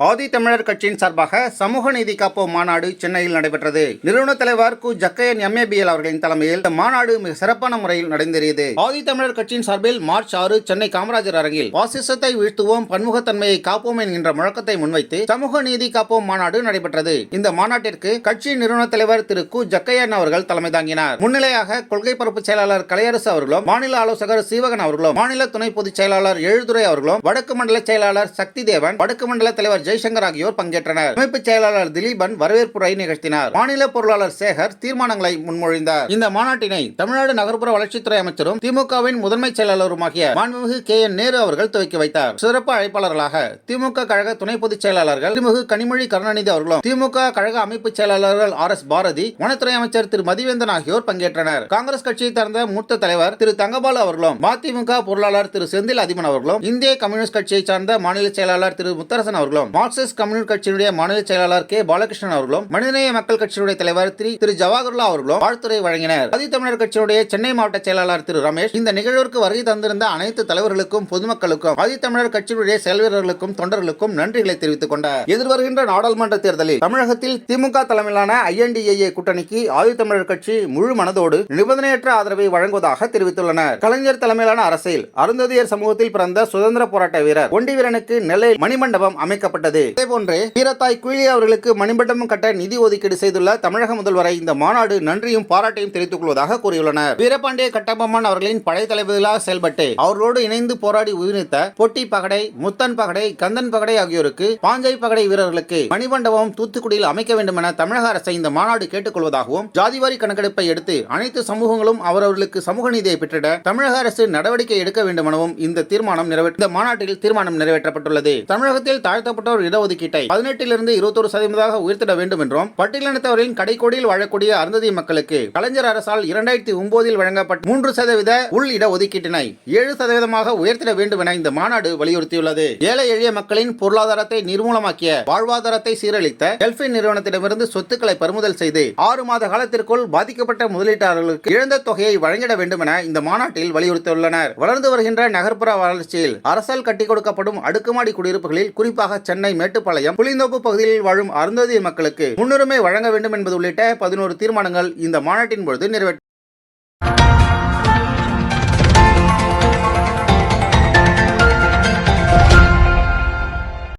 ஆதி தமிழர் கட்சியின் சார்பாக சமூக நீதி காப்போம் மாநாடு சென்னையில் நடைபெற்றது. நிறுவன தலைவர் கு. ஜக்கையன் எம்ஏபிஎல் அவர்களின் தலைமையில் இந்த மாநாடு மிக சிறப்பான முறையில் நடந்தேறியது ஆதி தமிழர் கட்சியின் சார்பில் மார்ச் ஆறு சென்னை காமராஜர் அரங்கில் பாசிசத்தை வீழ்த்துவோம் பன்முகத்தன்மையை காப்போம் என்கின்ற முழக்கத்தை முன்வைத்து சமூக நீதி காப்போம் மாநாடு நடைபெற்றது. இந்த மாநாட்டிற்கு கட்சி நிறுவன தலைவர் திரு. கு. ஜக்கையன் அவர்கள் தலைமை தாங்கினார். முன்னிலையாக கொள்கை பரப்பு செயலாளர் கலையரசு அவர்களும் மாநில ஆலோசகர் சீவகன் அவர்களும் மாநில துணை பொதுச் செயலாளர் எழுதுரை அவர்களும் வடக்கு மண்டல செயலாளர் சக்தி தேவன் வடக்கு மண்டல தலைவர் ஜெய்சங்கர் ஆகியோர் பங்கேற்றனர். அமைப்பு செயலாளர் திலீபன் வரவேற்புரை நிகழ்த்தினார். மாநில பொருளாளர் சேகர் தீர்மானங்களை முன்மொழிந்தார். இந்த மாநாட்டினை தமிழ்நாடு நகர்ப்புற வளர்ச்சித்துறை அமைச்சரும் திமுகவின் முதன்மை செயலாளருமாகிய மாண்புமிகு கே. என். நேரு அவர்கள் துவக்கி வைத்தார். சிறப்பு அழைப்பாளர்களாக திமுக கழக துணை பொதுச் செயலாளர்கள் திருமிகு கனிமொழி கருணாநிதி அவர்களும் திமுக கழக அமைப்பு செயலாளர்கள் ஆர். எஸ். பாரதி வனத்துறை அமைச்சர் திரு. மதிவேந்தன் ஆகியோர் பங்கேற்றனர். காங்கிரஸ் கட்சியை சார்ந்த மூத்த தலைவர் திரு. தங்கபாலு அவர்களும் மதிமுக பொருளாளர் திரு. செந்தில் அதிபன் அவர்களும் இந்திய கம்யூனிஸ்ட் கட்சியை சார்ந்த மாநில செயலாளர் திரு. முத்தரசன் அவர்களும் மார்க்சிஸ்ட் கம்யூனிஸ்ட் கட்சியினுடைய மாநில செயலாளர் கே. பாலகிருஷ்ணன் அவர்களும் மனிதநேய மக்கள் கட்சியினுடைய தலைவர் திரு திரு ஜவஹர்லா அவர்களும் வாழ்த்துறை வழங்கினர். ஆதித்தமிழர் கட்சியினுடைய சென்னை மாவட்ட செயலாளர் திரு ரமேஷ் இந்த நிகழ்விற்கு வருகை தந்திருந்த அனைத்து தலைவர்களுக்கும் பொதுமக்களுக்கும் ஆதித்தமிழர் கட்சியினுடைய செயல்வீரர்களுக்கும் தொண்டர்களுக்கும் நன்றிகளை தெரிவித்துக் கொண்டார். எதிர்வருகின்ற நாடாளுமன்ற தேர்தலில் தமிழகத்தில் திமுக தலைமையிலான ஐஎன்டிஏ கூட்டணிக்கு ஆதித்தமிழர் கட்சி முழு மனதோடு நிபந்தனையற்ற ஆதரவை வழங்குவதாக தெரிவித்துள்ளனர். கலைஞர் தலைமையிலான அரசில் அருந்ததியர் சமூகத்தில் பிறந்த சுதந்திர போராட்ட வீரர் ஒண்டி வீரனுக்கு நெல்லை மணிமண்டபம் அமைக்கப்பட்டது. இதேபோன்று வீரத்தாய் குயிலி அவர்களுக்கு மணிமண்டபம் கட்ட நிதி ஒதுக்கீடு செய்துள்ள தமிழக முதல்வரை இந்த மாநாடு நன்றியும் பாராட்டையும் தெரிவித்துக் கொள்வதாக கூறியுள்ளனர். வீரபாண்டிய கட்டபொம்மன் அவர்களின் படைத்தளபதிகளாக செயல்பட்டு அவர்களோடு இணைந்து போராடி உயிரித்த பொட்டி பகடை முத்தன் பகடை கந்தன் பகடை ஆகியோருக்கு பாஞ்சை பகடை வீரர்களுக்கு மணிமண்டபம் தூத்துக்குடியில் அமைக்க வேண்டும் என தமிழக அரசை இந்த மாநாடு கேட்டுக்கொள்வதாகவும் ஜாதிவாரி கணக்கெடுப்பை எடுத்து அனைத்து சமூகங்களும் அவரவர்களுக்கு சமூக நீதியை பெற்றிட தமிழக அரசு நடவடிக்கை எடுக்க வேண்டும் எனவும் இந்த தீர்மானம் நிறைவேற்ற இந்த மாநாட்டில் தீர்மானம் நிறைவேற்றப்பட்டுள்ளது. தமிழகத்தில் தாழ்த்தப்பட்டோர் இடஒதுக்கீட்டை பதினெட்டிலிருந்து இருபத்தொரு சதவீதமாக உயர்த்திட வேண்டும் என்றும் பட்டியலினத்தவரின் கடைக்கோடியில் வாழக்கூடிய அருந்ததி மக்களுக்கு கலைஞர் அரசால் இரண்டாயிரத்தி ஒன்பதில் வழங்கப்பட்ட மூன்று சதவீத உள் இடஒதுக்கீட்டினை ஏழு சதவீதமாக உயர்த்திட வேண்டும் என இந்த மாநாடு வலியுறுத்தியுள்ளது. ஏழை எளிய மக்களின் பொருளாதாரத்தை நிர்மூலமாக்கிய வாழ்வாதாரத்தை சீரழித்த டெல்பின் நிறுவனத்திடமிருந்து சொத்துக்களை பறிமுதல் செய்து ஆறு மாத காலத்திற்குள் பாதிக்கப்பட்ட முதலீட்டாளர்களுக்கு இழந்த தொகையை வழங்கிட வேண்டும் என இந்த மாநாட்டில் வலியுறுத்தியுள்ளனர். வளர்ந்து வருகின்ற நகர்ப்புற வளர்ச்சியில் அரசால் கட்டிக் கொடுக்கப்படும் அடுக்குமாடி குடியிருப்புகளில் குறிப்பாக சென்னை சென்னை மேட்டுப்பாளையம் புளிந்தோப்பு பகுதியில் வாழும் அருந்ததிய மக்களுக்கு முன்னுரிமை வழங்க வேண்டும் என்பது உள்ளிட்ட பதினோரு தீர்மானங்கள் இந்த மாநாட்டின் பொழுது நிறைவேற்ற